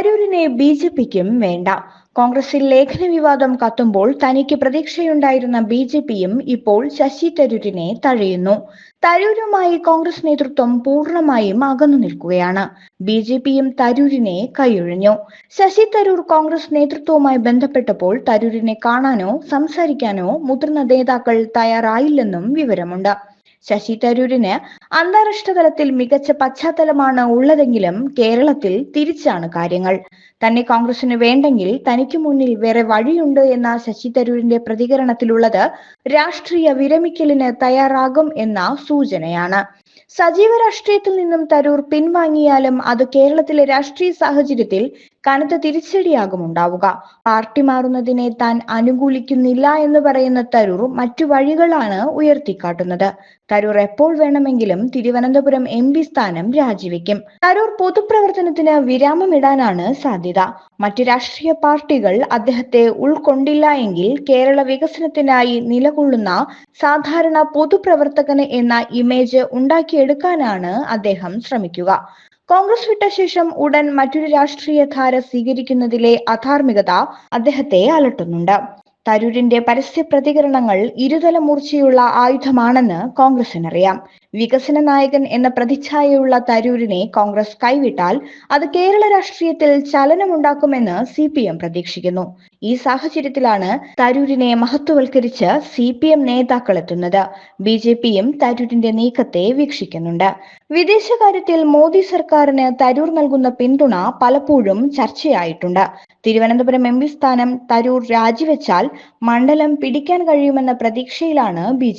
തരൂരിനെ B J പിക്കും വേണ്ട. കോൺഗ്രസിൽ ലേഖന വിവാദം കത്തുമ്പോൾ തനിക്ക് പ്രതീക്ഷയുണ്ടായിരുന്ന ബി ജെ പിയും ഇപ്പോൾ ശശി തരൂരിനെ തഴയുന്നു. തരൂരുമായി കോൺഗ്രസ് നേതൃത്വം പൂർണമായും അകന്നു നിൽക്കുകയാണ്. ബി ജെ പിയും തരൂരിനെ കൈയൊഴിഞ്ഞു. ശശി തരൂർ കോൺഗ്രസ് നേതൃത്വവുമായി ബന്ധപ്പെട്ടപ്പോൾ തരൂരിനെ കാണാനോ സംസാരിക്കാനോ മുതിർന്ന നേതാക്കൾ തയ്യാറായില്ലെന്നും വിവരമുണ്ട്. ശശി തരൂരിന് അന്താരാഷ്ട്ര തലത്തിൽ മികച്ച പശ്ചാത്തലമാണ് ഉള്ളതെങ്കിലും കേരളത്തിൽ തിരിച്ചാണ് കാര്യങ്ങൾ. തന്നെ കോൺഗ്രസിന് വേണ്ടെങ്കിൽ തനിക്ക് മുന്നിൽ വേറെ വഴിയുണ്ട് എന്ന ശശി തരൂരിന്റെ പ്രതികരണത്തിലുള്ളത് രാഷ്ട്രീയ വിരമിക്കലിന് തയ്യാറാകും എന്ന സൂചനയാണ്. സജീവ രാഷ്ട്രീയത്തിൽ നിന്നും തരൂർ പിൻവാങ്ങിയാലും അത് കേരളത്തിലെ രാഷ്ട്രീയ സാഹചര്യത്തിൽ കനത്ത തിരിച്ചടിയാകും ഉണ്ടാവുക. പാർട്ടി മാറുന്നതിനെ താൻ അനുകൂലിക്കുന്നില്ല എന്ന് പറയുന്ന തരൂർ മറ്റു വഴികളാണ് ഉയർത്തിക്കാട്ടുന്നത്. തരൂർ എപ്പോൾ വേണമെങ്കിലും തിരുവനന്തപുരം എം പി സ്ഥാനം രാജിവെക്കും. തരൂർ പൊതുപ്രവർത്തനത്തിന് വിരാമമിടാനാണ് സാധ്യത. മറ്റു രാഷ്ട്രീയ പാർട്ടികൾ അദ്ദേഹത്തെ ഉൾക്കൊണ്ടില്ല എങ്കിൽ കേരള വികസനത്തിനായി നിലകൊള്ളുന്ന സാധാരണ പൊതുപ്രവർത്തകന് എന്ന ഇമേജ് ഉണ്ടാക്കിയെടുക്കാനാണ് അദ്ദേഹം ശ്രമിക്കുക. കോൺഗ്രസ് വിട്ട ശേഷം ഉടൻ മറ്റൊരു രാഷ്ട്രീയ ധാര സ്വീകരിക്കുന്നതിലെ അധാർമികത അദ്ദേഹത്തെ അലട്ടുന്നുണ്ട്. തരൂരിന്റെ പരസ്യ പ്രതികരണങ്ങൾ ഇരുതല മൂർച്ചയുള്ള ആയുധമാണെന്ന് കോൺഗ്രസിനറിയാം. വികസന നായകൻ എന്ന പ്രതിച്ഛായയുള്ള തരൂരിനെ കോൺഗ്രസ് കൈവിട്ടാൽ അത് കേരള രാഷ്ട്രീയത്തിൽ ചലനമുണ്ടാക്കുമെന്ന് സി പി എം പ്രതീക്ഷിക്കുന്നു. ഈ സാഹചര്യത്തിലാണ് തരൂരിനെ മഹത്വവൽക്കരിച്ച് സി പി എം നേതാക്കൾ എത്തുന്നത് ബി ജെ പിയും തരൂരിന്റെ നീക്കത്തെ വീക്ഷിക്കുന്നുണ്ട്. വിദേശകാര്യത്തിൽ മോദി സർക്കാരിന് തരൂർ നൽകുന്ന പിന്തുണ പലപ്പോഴും ചർച്ചയായിട്ടുണ്ട്. തിരുവനന്തപുരം എം പി സ്ഥാനം തരൂർ രാജിവെച്ചാൽ മണ്ഡലം പിടിക്കാൻ കഴിയുമെന്ന പ്രതീക്ഷയിലാണ് ബി